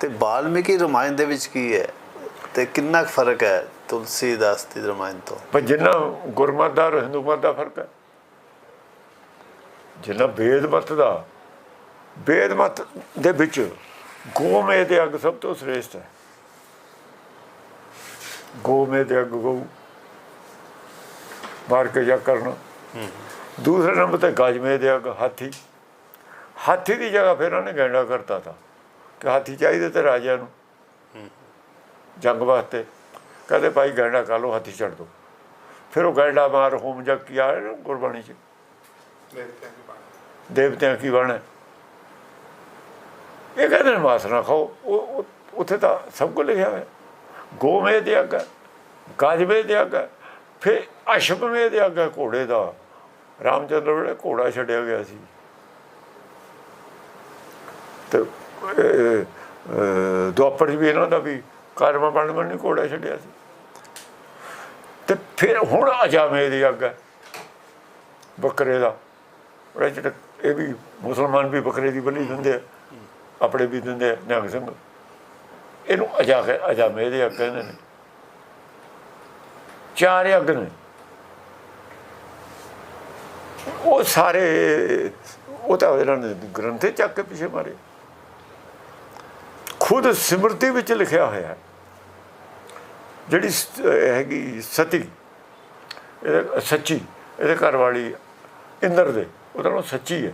ਤੇ ਬਾਲਮੀਕੀ ਰਮਾਇਣ ਦੇ ਵਿੱਚ ਕੀ ਹੈ? ਤੇ ਕਿੰਨਾ ਫ਼ਰਕ ਹੈ ਤੁਲਸੀਦਾਸ ਦੀ ਰਮਾਇਣ ਤੋਂ? ਪਰ ਜਿੰਨਾ ਗੁਰਮਤ ਦਾ ਹਿੰਦੂ ਮਤ ਦਾ ਫ਼ਰਕ ਹੈ। ਜਿੰਨਾ ਵੇਦ ਮਤ ਦਾ ਵੇਦ ਮਤ ਦੇ ਵਿੱਚ ਗੋਮੇ ਦੇ ਅੱਗ ਸਭ ਤੋਂ ਸ੍ਰੇਸ਼ਟ ਹੈ। ਗੋਮੇ ਦੇ ਅੱਗ ਗਊ ਮਾਰ ਕੇ ਜਾ ਕਰਨਾ। ਦੂਸਰੇ ਨੰਬਰ ਤੇ ਗਾਜਮੇ ਦੇ ਅੱਗ ਹਾਥੀ। ਹਾਥੀ ਦੀ ਜਗ੍ਹਾ ਫਿਰ ਉਹਨੇ ਗੈਂਡਾ ਕਰਤਾ ਤਾ। ਹਾਥੀ ਚਾਹੀਦੇ ਤੇ ਰਾਜਿਆਂ ਨੂੰ। ਜੰਗ ਵਾਸਤੇ। ਕਹਿੰਦੇ ਭਾਈ ਗੈਂਡਾ ਕਰ ਲਓ ਹਾਥੀ ਛੱਡ ਦੋ। ਫਿਰ ਉਹ ਗੈਂਡਾ ਮਾਰ ਹੋਮ ਜਗ ਕੀ ਨਾ ਗੁਰਬਾਣੀ ਚ? ਦੇਵਤਿਆਂ ਕੀ ਬਣ? ਇਹ ਕਹਿੰਦੇ ਮਾਸ ਨਾ ਖਾਓ। ਉਹ ਉੱਥੇ ਤਾਂ ਸਭ ਕੁਝ ਲਿਖਿਆ ਹੋਇਆ। ਗੋਮੇ ਦੇ ਅੱਗ ਗਾਜਵੇ ਦੇ ਅੱਗ ਫਿਰ ਅਸ਼ਵਮੇ ਦੇ ਅੱਗ ਘੋੜੇ ਦਾ। ਰਾਮਚੰਦਰ ਵੇਲੇ ਘੋੜਾ ਛੱਡਿਆ ਗਿਆ ਸੀ। ਤੇ ਦੁਆਪਰ ਵੀ ਇਹਨਾਂ ਦਾ ਵੀ ਕਰਮ ਬਣਨ ਨਹੀਂ ਘੋੜਾ ਛੱਡਿਆ ਸੀ। ਤੇ ਫਿਰ ਹੁਣ ਅਜਾਮੇ ਦੀ ਅੱਗ ਹੈ, ਬੱਕਰੇ ਦਾ। ਉਹ ਜਿਹੜਾ ਇਹ ਵੀ ਮੁਸਲਮਾਨ ਵੀ ਬੱਕਰੇ ਦੀ ਬਲੀ ਦਿੰਦੇ ਆ, ਆਪਣੇ ਵੀ ਦਿੰਦੇ ਆ, ਨਿਹੰਗ ਸਿੰਘ। ਇਹਨੂੰ ਅਜਾ ਕੇ ਅਜਾਮੇ ਦੇ ਅੱਗ ਕਹਿੰਦੇ ਨੇ। ਚਾਰ ਅੱਗ ਨੇ। ਉਹ ਸਾਰੇ, ਉਹ ਤਾਂ ਇਹਨਾਂ ਨੇ ਗ੍ਰੰਥੇ ਚੱਕ ਕੇ ਪਿੱਛੇ ਮਾਰੇ। ਖੁਦ ਸਿਮਰਤੀ ਵਿੱਚ ਲਿਖਿਆ ਹੋਇਆ ਹੈ। ਜਿਹੜੀ ਹੈਗੀ ਸਤੀ ਇਹ ਸੱਚੀ, ਇਹਦੇ ਘਰ ਵਾਲੀ ਇੰਦਰ ਦੇ, ਉਹਦਾ ਨਾਮ ਸੱਚੀ ਹੈ।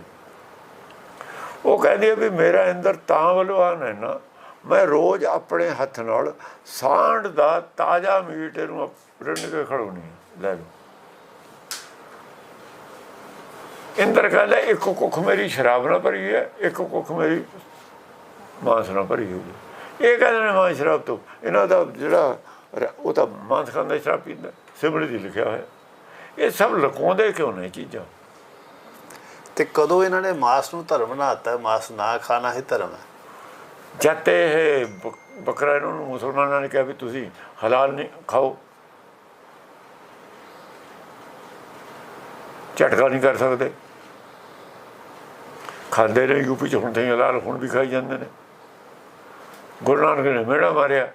ਉਹ ਕਹਿੰਦੀ ਹੈ ਵੀ ਮੇਰਾ ਇੰਦਰ ਤਾਂ ਬਲਵਾਨ ਹੈ ਨਾ, ਮੈਂ ਰੋਜ਼ ਆਪਣੇ ਹੱਥ ਨਾਲ ਸਾਂਢ ਦਾ ਤਾਜ਼ਾ ਮੀਟ ਇਹਨੂੰ ਰਿੰਨ ਕੇ ਖੜਾਉਣੀ ਲੈ ਲਓ। ਇੰਦਰ ਕਹਿੰਦਾ, ਇੱਕ ਕੁੱਖ ਮੇਰੀ ਸ਼ਰਾਬ ਨਾਲ ਭਰੀ ਹੈ ਇੱਕ ਕੁੱਖ ਮੇਰੀ ਮਾਂਸ ਨਾਲ ਭਰੀ ਹੈ ਇਹ ਕਹਿੰਦੇ ਨੇ ਮਾਂਸ ਸ਼ਰਾਬ ਤੋਂ ਇਹਨਾਂ ਦਾ ਜਿਹੜਾ ਉਹ ਤਾਂ ਮਾਂਸ ਖਾਂਦਾ ਸ਼ਰਾਬ ਪੀਂਦਾ ਸਿਮਰਤੀ ਦੀ ਲਿਖਿਆ ਹੋਇਆ। ਇਹ ਸਭ ਲੁਕਾਉਂਦੇ ਕਿਉਂ ਨੇ ਚੀਜ਼ਾਂ? ਤੇ ਕਦੋਂ ਇਹਨਾਂ ਨੇ ਮਾਸ ਨੂੰ ਧਰਮ ਬਣਾਤਾ? ਮਾਸ ਨਾ ਖਾਣਾ ਹੀ ਧਰਮ ਹੈ। ਜਦ ਇਹ ਬੱਕਰਾ ਇਹਨਾਂ ਨੂੰ ਮੁਸਲਮਾਨਾਂ ਨੇ ਕਿਹਾ ਵੀ ਤੁਸੀਂ ਹਲਾਲ ਨਹੀਂ ਖਾਓ। ਝਟਕਾ ਨਹੀਂ ਕਰ ਸਕਦੇ। ਖਾਂਦੇ ਨੇ ਯੂਪੀ ਚ ਹੁਣ ਤੇ ਹਲਾਲ ਹੁਣ ਵੀ ਖਾਈ ਜਾਂਦੇ ਨੇ। ਗੁਰੂ ਨਾਨਕ ਨੇ ਮੇੜਾ ਮਾਰਿਆ।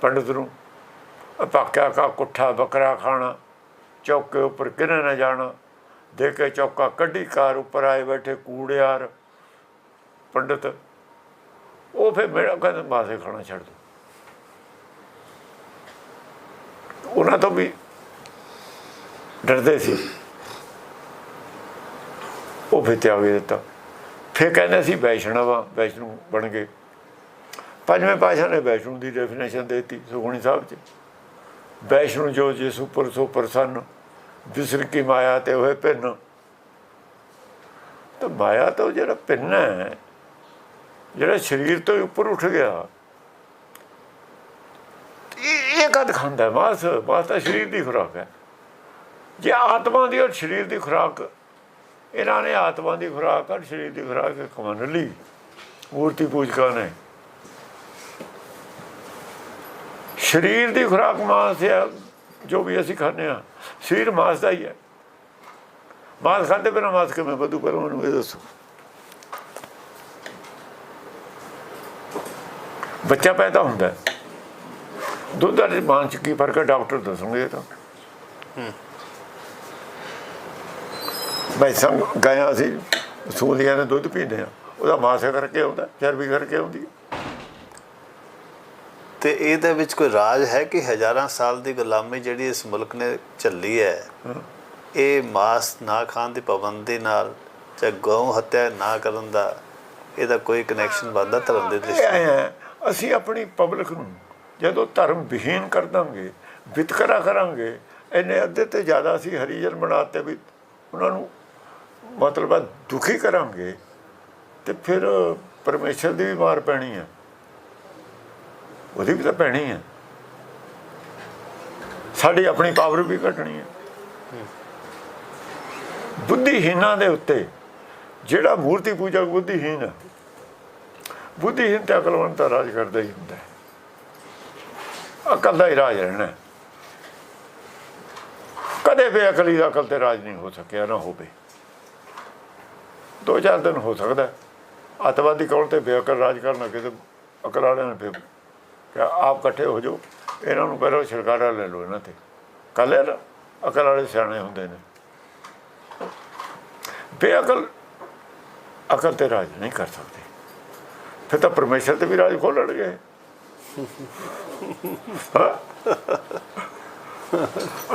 ਪੰਡਤ ਨੂੰ ਪੱਕਿਆ ਕਾ ਕੁੱਠਾ, ਬੱਕਰਾ ਖਾਣਾ, ਚੌਕੇ ਉੱਪਰ ਕਿਨੇ ਨਾ ਜਾਣਾ। ਦੇ ਕੇ ਚੌਕਾ ਕੱਢੀ ਕਾਰ ਉੱਪਰ ਆਏ ਬੈਠੇ ਕੂੜਿਆਰ। ਪੰਡਤ ਉਹ ਫਿਰ ਮੇਰਾ ਕਹਿੰਦਾ, ਮਾਸੇ ਖਾਣਾ ਛੱਡ ਦੋ। ਉਹਨਾਂ ਤੋਂ ਵੀ ਡਰਦੇ ਸੀ। ਉਹ ਫਿਰ ਤਿਆਗ ਹੀ ਦਿੱਤਾ। ਫਿਰ ਕਹਿੰਦੇ ਸੀ ਵੈਸ਼ਨਵਾ ਵੈਸ਼ਨੂ ਬਣ ਗਏ। ਪੰਜਵੇਂ ਪਾਸ਼ਾ ਨੇ ਵੈਸ਼ਨੂ ਦੀ ਡੈਫੀਨੇਸ਼ਨ ਦਿੱਤੀ ਸੁਖਮਨੀ ਸਾਹਿਬ ਚ। ਵੈਸ਼ਨੂ ਜੋ ਜਿਸ ਉੱਪਰ ਸੋ ਪ੍ਰਸੰਨ ਵਿਸਰ ਕੀ ਮਾਇਆ ਤੇ ਹੋਏ ਭਿੰਨ। ਤਾਂ ਮਾਇਆ ਤਾਂ ਜਿਹੜਾ ਭਿੰਨ ਹੈ, ਜਿਹੜਾ ਸਰੀਰ ਤੋਂ ਉੱਪਰ ਉੱਠ ਗਿਆ। ਇਹ ਇਹ ਕਦ ਖਾਂਦਾ ਹੈ? ਮਾਸ ਮਾਸ ਤਾਂ ਸਰੀਰ ਦੀ ਖੁਰਾਕ ਹੈ। ਜੇ ਆਤਮਾ ਦੀ ਔਰ ਸਰੀਰ ਦੀ ਖੁਰਾਕ ਇਹਨਾਂ ਨੇ ਆਤਮਾ ਦੀ ਖੁਰਾਕ ਹਨ ਸਰੀਰ ਦੀ ਖੁਰਾਕ ਇੱਕ ਮੰਨ ਲਈ। ਮੂਰਤੀ ਪੂਜਕਾਂ ਨੇ। ਸਰੀਰ ਦੀ ਖੁਰਾਕ ਮਾਸ ਹੈ ਜੋ ਵੀ ਅਸੀਂ ਖਾਂਦੇ ਆ ਸਰੀਰ ਮਾਸ ਦਾ ਹੀ ਹੈ ਮਾਸ ਖਾਂਦੇ ਬਿਨਾਂ ਮਾਸ ਕਿਵੇਂ ਵਧੂ? ਪਰ ਉਹਨੂੰ ਇਹ ਦੱਸੋ। ਬੱਚਾ ਪੈਦਾ ਹੁੰਦਾ। ਦੁੱਧ ਅਤੇ ਮਾਂ ਚ ਕੀ ਫ਼ਰਕ ਹੈ? ਡਾਕਟਰ ਦੱਸਣਗੇ ਇਹ ਤਾਂ। ਮੈਂ ਸੰਗ ਗਿਆ ਸੀ ਸੂਲੀਆਂ ਨੇ ਦੁੱਧ ਪੀਂਦੇ ਆ ਉਹਦਾ ਮਾਸ ਕਰਕੇ ਆਉਂਦਾ ਚਰਬੀ ਕਰਕੇ ਆਉਂਦੀ। ਤੇ ਇਹਦੇ ਵਿੱਚ ਕੋਈ ਰਾਜ ਹੈ ਕਿ ਹਜ਼ਾਰਾਂ ਸਾਲ ਦੀ ਗੁਲਾਮੀ ਜਿਹੜੀ ਇਸ ਮੁਲਕ ਨੇ ਝੱਲੀ ਹੈ ਇਹ ਮਾਸ ਨਾ ਖਾਣ ਦੀ ਪਾਬੰਦੀ ਨਾਲ ਜਾਂ ਗਊ ਹੱਤਿਆ ਨਾ ਕਰਨ ਦਾ ਇਹਦਾ ਕੋਈ ਕਨੈਕਸ਼ਨ ਬਣਦਾ ਧਰਮ ਦੇ ਦ੍ਰਿਸ਼ਟੀ ਅਸੀਂ ਆਪਣੀ ਪਬਲਿਕ ਨੂੰ ਜਦੋਂ ਧਰਮ ਵਿਹੀਨ ਕਰ ਦਾਂਗੇ ਵਿਤਕਰਾ ਕਰਾਂਗੇ ਇਹਨੇ ਅੱਧੇ ਤੇ ਜ਼ਿਆਦਾ ਅਸੀਂ ਹਰੀਜਨ ਬਣਾਤੇ ਵੀ ਉਹਨਾਂ ਨੂੰ ਮਤਲਬ ਦੁਖੀ ਕਰਾਂਗੇ ਤੇ ਫਿਰ ਪਰਮੇਸ਼ਰ ਦੀ ਵੀ ਮਾਰ ਪੈਣੀ ਹੈ ਉਹਦੀ ਵੀ ਤਾਂ ਪੈਣੀ ਹੈ ਸਾਡੀ ਆਪਣੀ ਪਾਵਰ ਵੀ ਘਟਣੀ ਹੈ ਬੁੱਧੀਹੀਨਾਂ ਦੇ ਉੱਤੇ ਜਿਹੜਾ ਮੂਰਤੀ ਪੂਜਾ ਬੁੱਧੀਹੀਨ ਹੈ ਬੁੱਧੀਹੀਨ ਤੇ ਅਕਲਵੰਤ ਰਾਜ ਕਰਦਾ ਹੀ ਹੁੰਦਾ। ਅਕਲ ਦਾ ਹੀ ਰਾਜ ਰਹਿਣਾ। ਹੈ। ਕਦੇ ਬੇਅਕਲੀ ਦਾ ਅਕਲ ਤੇ ਰਾਜ ਨਹੀਂ ਹੋ ਸਕਿਆ, ਨਾ ਹੋਵੇ। ਦੋ ਚਾਰ ਦਿਨ ਹੋ ਸਕਦਾ ਹੈ, ਅੱਤਵਾਦੀ ਕੌਣ ਤੇ ਬੇਅਕਲ ਰਾਜ ਕਰਨ ਲੱਗੇ ਤੇ ਅਕਲ ਵਾਲਿਆਂ ਨੇ ਫਿਰ ਕਿਹਾ ਆਪ ਇਕੱਠੇ ਹੋ ਜਾਓ। ਇਹਨਾਂ ਨੂੰ ਪਹਿਲਾਂ ਛੁਟਕਾਰਾ ਲੈ ਲਓ ਇਹਨਾਂ ਤੇ। ਕੱਲ ਅਕਲ ਵਾਲੇ ਸਿਆਣੇ ਹੁੰਦੇ ਨੇ। ਬੇਅਕਲ ਅਕਲ ਤੇ ਰਾਜ ਨਹੀਂ ਕਰ ਸਕਦੇ। ਫਿਰ ਤਾਂ ਪਰਮੇਸ਼ਰ ਤੇ ਵੀ ਰਾਜ ਖੋਲਣਗੇ ਹਾਂ?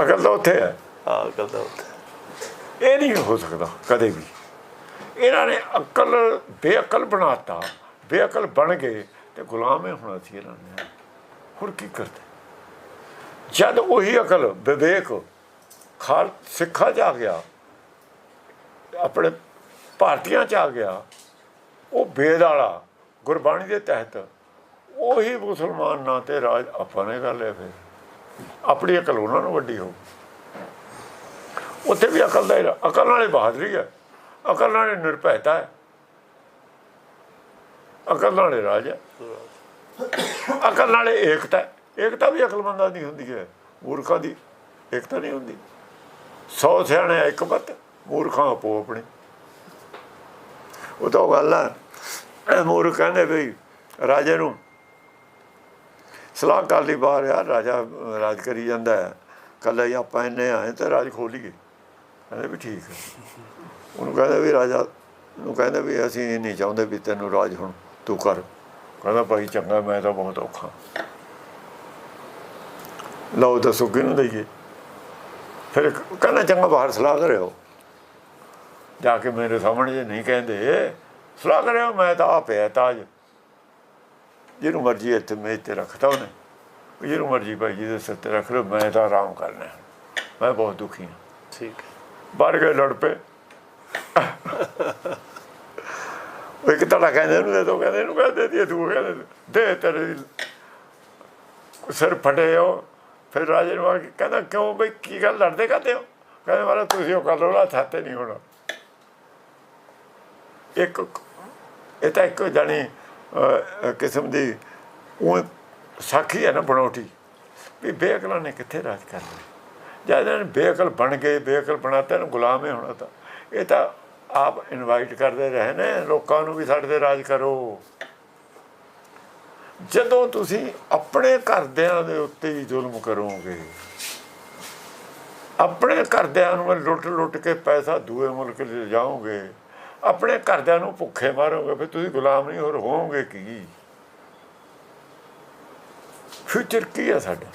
ਅਕਲ ਤਾਂ ਉੱਥੇ ਹੈ। ਆ ਗੱਲ ਦਾ ਉੱਥੇ ਇਹ ਨਹੀਂ ਹੋ ਸਕਦਾ ਕਦੇ ਵੀ। ਇਹਨਾਂ ਨੇ ਅਕਲ, ਬੇਅਕਲ ਬਣਾਤਾ। ਬੇਅਕਲ ਬਣ ਗਏ ਤੇ ਗੁਲਾਮ ਹੀ ਹੋਣਾ ਸੀ ਇਹਨਾਂ ਨੇ ਹੁਣ ਕੀ ਕਰਦੇ? ਜਦ ਉਹੀ ਅਕਲ, ਵਿਵੇਕ, ਖਾਲ ਸਿੱਖਾਂ ਚ ਆ ਗਿਆ, ਆਪਣੇ ਭਾਰਤੀਆਂ ਚ ਆ ਗਿਆ, ਉਹ ਬੇਦ ਵਾਲਾ ਗੁਰਬਾਣੀ ਦੇ ਤਹਿਤ, ਉਹੀ ਮੁਸਲਮਾਨ ਨਾਂ ਤੇ ਰਾਜ ਆਪਾਂ ਨੇ ਕਰ ਲਿਆ ਫਿਰ। ਆਪਣੀ ਅਕਲ ਉਹਨਾਂ ਨੂੰ ਵੱਡੀ ਹੋ ਉੱਥੇ ਵੀ ਅਕਲ ਦਾ ਹੀ ਰਾ- ਅਕਲ ਨਾਲੇ ਬਹਾਦਰੀ ਹੈ ਅਕਲ ਨਾਲੇ ਨਿਰਭੈਤਾ ਹੈ। ਅਕਲ ਨਾਲੇ ਰਾਜ ਹੈ। ਅਕਲ ਨਾਲੇ ਏਕਤਾ ਏਕਤਾ ਵੀ ਅਕਲਮੰਦਾਂ ਦੀ ਹੁੰਦੀ ਹੈ। ਮੂਰਖਾਂ ਦੀ ਏਕਤਾ ਨਹੀਂ ਹੁੰਦੀ। ਸੌ ਸਿਆਣੇ ਇੱਕ ਮਤ, ਮੂਰਖਾਂ ਆਪੋ ਆਪਣੇ। ਉਹ ਤਾਂ ਉਹ ਗੱਲ ਹੈ ਮੂਰਖ ਕਹਿੰਦੇ ਵੀ ਰਾਜੇ ਨੂੰ ਸਲਾਹ ਕਰ ਲਈ ਬਾਹਰ ਯਾਰ ਰਾਜਾ ਰਾਜ ਕਰੀ ਜਾਂਦਾ ਹੈ। ਕੱਲ ਆਪਾਂ ਇੰਨੇ ਆਏ ਤੇ ਰਾਜ ਖੋਲੀਏ ਕਹਿੰਦਾ ਵੀ ਠੀਕ ਹੈ। ਉਹਨੂੰ ਕਹਿੰਦਾ ਵੀ ਰਾਜਾ ਨੂੰ ਕਹਿੰਦਾ ਵੀ ਅਸੀਂ ਨਹੀਂ ਚਾਹੁੰਦੇ ਵੀ ਤੈਨੂੰ ਰਾਜ ਹੁਣ ਤੂੰ ਕਰ। ਕਹਿੰਦਾ ਭਾਈ ਚੰਗਾ, ਮੈਂ ਤਾਂ ਬਹੁਤ ਔਖਾ। ਲਓ ਦੱਸੋ ਕਿਹਨੂੰ ਦਈਏ? ਫਿਰ ਕਹਿੰਦਾ ਚੰਗਾ, ਬਾਹਰ ਸਲਾਹ ਕਰਿਓ। ਜਾ ਕੇ ਮੇਰੇ ਸਾਹਮਣੇ ਜੇ ਨਹੀਂ ਕਹਿੰਦੇ, ਸਲਾਹ ਕਰਿਓ, ਮੈਂ ਤਾਂ ਆ ਪਿਆ ਤਾਜ। ਜਿਹਨੂੰ ਮਰਜ਼ੀ ਇੱਥੇ ਮੇਜ਼ ਤੇ ਰੱਖਤਾ ਉਹਨੇ। ਜਿਹਨੂੰ ਮਰਜ਼ੀ ਭਾਈ ਜੀ ਦੇ ਸਿਰ ਰੱਖ ਲਓ, ਮੈਂ ਤਾਂ ਆਰਾਮ ਕਰਨਾ। ਮੈਂ ਬਹੁਤ ਦੁਖੀ ਹਾਂ। ਠੀਕ ਬਾਹਰ ਗਏ ਲੜ ਪਏ। ਉਹ ਇੱਕ ਤਾਂ ਕਹਿੰਦੇ ਇਹਨੂੰ ਦੇ ਦੋ ਕਹਿੰਦੇ ਇਹਨੂੰ ਕਹਿੰਦੇ ਦੀ ਤੂੰ ਕਹਿੰਦੇ ਦੇ ਤੇਰੇ ਸਿਰ ਫਟੇ ਹੋ। ਫਿਰ ਰਾਜੇ ਨੂੰ ਆ ਕੇ ਕਹਿੰਦਾ, ਕਿਉਂ ਬਈ, ਕੀ ਗੱਲ ਲੜਦੇ ਕਰਦੇ ਹੋ? ਕਹਿੰਦੇ ਮਾਰਾ ਤੁਸੀਂ ਉਹ ਕਰ ਲਓ ਨਾ ਥਾਤੇ ਨਹੀਂ ਹੋਣਾ। ਇੱਕ, ਇਹ ਤਾਂ ਇੱਕ ਜਾਣੀ ਕਿਸਮ ਦੀ, ਉਹ ਸਾਖੀ ਹੈ ਨਾ ਬਣਾਉਟੀ ਵੀ ਬੇਅਕਲਾਂ ਨੇ ਕਿੱਥੇ ਰਾਜ ਕਰ ਜਦ ਇਹਨਾਂ ਨੇ ਬੇਅਕਲ ਬਣ ਗਏ, ਬੇਅਕਲ ਬਣਾਤੇ, ਇਹਨੂੰ ਗੁਲਾਮ ਹੀ ਹੋਣਾ ਤਾਂ। ਇਹ ਤਾਂ ਆਪ ਇਨਵਾਈਟ ਕਰਦੇ ਰਹੇ ਨੇ, ਲੋਕਾਂ ਨੂੰ ਵੀ ਸਾਡੇ ਤੇ ਰਾਜ ਕਰੋ। ਜਦੋਂ ਤੁਸੀਂ ਆਪਣੇ ਘਰਦਿਆਂ ਦੇ ਉੱਤੇ ਹੀ ਜ਼ੁਲਮ ਕਰੋਗੇ, ਆਪਣੇ ਘਰਦਿਆਂ ਨੂੰ ਲੁੱਟ ਲੁੱਟ ਕੇ ਪੈਸਾ ਦੂਏ ਮੁਲਕ ਲੈ ਜਾਓਗੇ ਆਪਣੇ ਘਰਦਿਆਂ ਨੂੰ ਭੁੱਖੇ ਮਾਰੋਗੇ, ਫਿਰ ਤੁਸੀਂ ਗੁਲਾਮ ਨਹੀਂ ਹੋਰ ਹੋਵੋਗੇ ਕੀ? ਫਿਊਚਰ ਕੀ ਹੈ ਸਾਡਾ?